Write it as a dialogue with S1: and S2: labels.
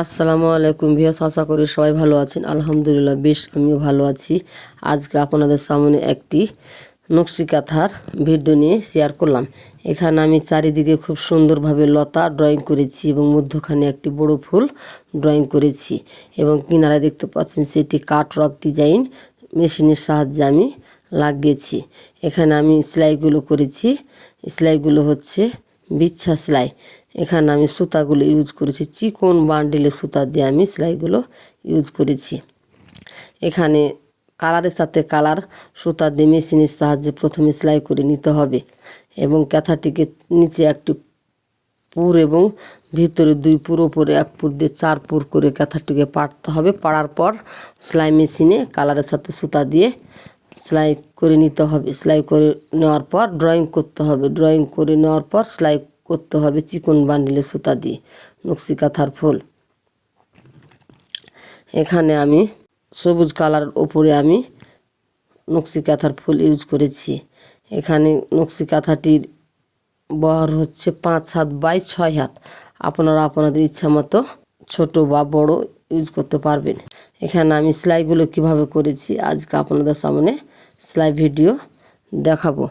S1: আসসালামু আলাইকুম ভিয়াস আশা করি সবাই ভালো আছেন। আলহামদুলিল্লাহ বেশ, আমিও ভালো আছি। আজকে আপনাদের সামনে একটি নকশি কাঁথার ভিডিও নিয়ে শেয়ার করলাম। এখানে আমি চারিদিকে খুব সুন্দরভাবে লতা ড্রয়িং করেছি এবং মধ্যখানে একটি বড় ফুল ড্রয়িং করেছি এবং কিনারে দেখতে পাচ্ছেন সেটি কাট রক ডিজাইন মেশিনের সাহায্যে আমি লাগিয়েছি। এখানে আমি সেলাইগুলো করেছি। সেলাইগুলো হচ্ছে বিচ্ছা সেলাই। এখানে আমি সুতাগুলো ইউজ করেছি। চিকন বান্ডিলে সুতা দিয়ে আমি সেলাইগুলো ইউজ করেছি। এখানে কালারের সাথে কালার সুতা দিয়ে মেশিনের সাহায্যে প্রথমে সেলাই করে নিতে হবে এবং ক্যাথাটিকে নিচে একটি পুর এবং ভিতরে দুই পুর, ওপরে এক পুর দিয়ে চার পুর করে ক্যাথাটিকে পাড়তে হবে। পাড়ার পর সেলাই মেশিনে কালারের সাথে সুতা দিয়ে সেলাই করে নিতে হবে। সেলাই করে নেওয়ার পর ড্রয়িং করতে হবে। ড্রয়িং করে নেওয়ার পর সেলাই করতে হবে, চিকন বান্ডিলে সুতা দিয়ে নকশি কাঁথার ফুল। এখানে আমি সবুজ কালার ওপরে আমি নকশি কাঁথার ফুল ইউজ করেছি। এখানে নকশি কাঁথাটির বহর হচ্ছে পাঁচ হাত বাই ছয় হাত। আপনারা আপনাদের ইচ্ছা মতো ছোটো বা বড় ইউজ করতে পারবেন। এখানে আমি সেলাইগুলো কীভাবে করেছি, আজকে আপনাদের সামনে সেলাই ভিডিও দেখাবো।